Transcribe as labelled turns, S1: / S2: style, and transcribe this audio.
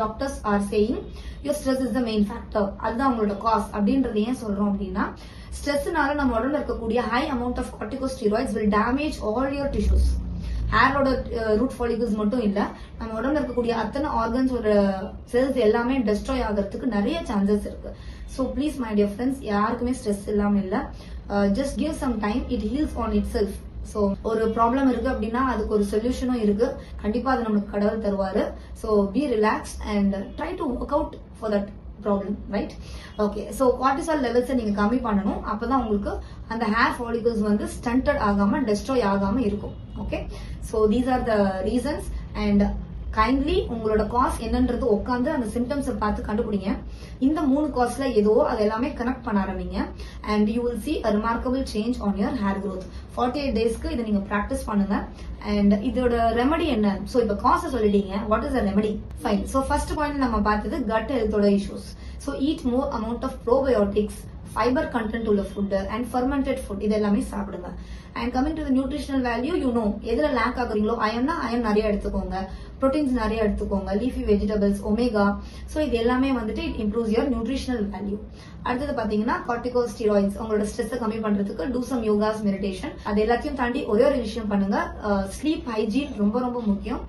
S1: Doctors are saying your stress is the main factor அதுதான் அவங்களோட cos அப்படின்றது ஏன் சொல்றோம் அப்படின்னா ஸ்ட்ரெஸ்னால நம்ம உடம்புல இருக்கக்கூடிய high amount of corticosteroids will damage all your tissues ஹேரோட root follicles மட்டும் இல்ல நம்ம உடம்புல இருக்கக்கூடிய அத்தனை ஆர்கன்ஸோட செல்ஸ் எல்லாமே டெஸ்ட்ராய் ஆகிறதுக்கு நிறைய சான்சஸ் இருக்கு. So please my dear friends யாருக்குமே ஸ்ட்ரெஸ் இல்லாமல் இல்லை. Just give some time it heals on itself so ஒரு ப்ராப்ளம் இருக்கு அப்படின்னா அதுக்கு ஒரு சொல்யூஷனும் இருக்கு. கண்டிப்பா அது நமக்கு கடவுள் தருவாரு. So be relax and try to work out for that problem right okay so cortisol லெவல்ஸை நீங்கள் கம்மி பண்ணணும். அப்போ தான் உங்களுக்கு அந்த ஹேர் ஃபாலிகல்ஸ் வந்து ஸ்டண்டட் ஆகாமல் டெஸ்ட்ராய் ஆகாமல் இருக்கும். Okay so these are the reasons and kindly உங்களோட காஸ் என்னன்றது உட்காந்து அந்த சிம்டம்ஸை பார்த்து கண்டுபிடிங்க. இந்த மூணு காஸ்ல ஏதோ அது எல்லாமே கனெக்ட் பண்ண ஆரம்பிங்க. And you will see a remarkable change on your hair growth forty eight டேஸ்க்கு இதை நீங்க ப்ராக்டிஸ் பண்ணுங்க. அண்ட் இதோட ரெமடி என்ன? ஸோ இப்போ காசை சொல்லிட்டீங்க. What is a remedy fine so first point நம்ம பார்த்தது gut ஹெல்த்தோட issues so eat more amount of probiotics fibre content உள்ள ஃபுட்டு அண்ட் ஃபர்மெண்டட் ஃபுட் இது எல்லாமே சாப்பிடுங்க and coming to nutritional value you know எதுல லேக் ஆகுறீங்களோ அயன்னா அயன் நிறைய எடுத்துக்கோங்க. Proteins நிறைய எடுத்துக்கோங்க. லீஃபி வெஜிடபிள்ஸ் ஒமேகா ஸோ இது எல்லாமே வந்துட்டு it improves your nutritional value அடுத்தது பார்த்தீங்கன்னா கார்டிகோ ஸ்டீராய்ட்ஸ் உங்களோட ஸ்ட்ரெஸ்ஸை கம்மி பண்ணுறதுக்கு டூ சம் யோகாஸ் மெடிடேஷன் அது எல்லாத்தையும் தாண்டி ஒரே ஒரு விஷயம் பண்ணுங்க. ஸ்லீப் ஹைஜீன் ரொம்ப ரொம்ப முக்கியம்.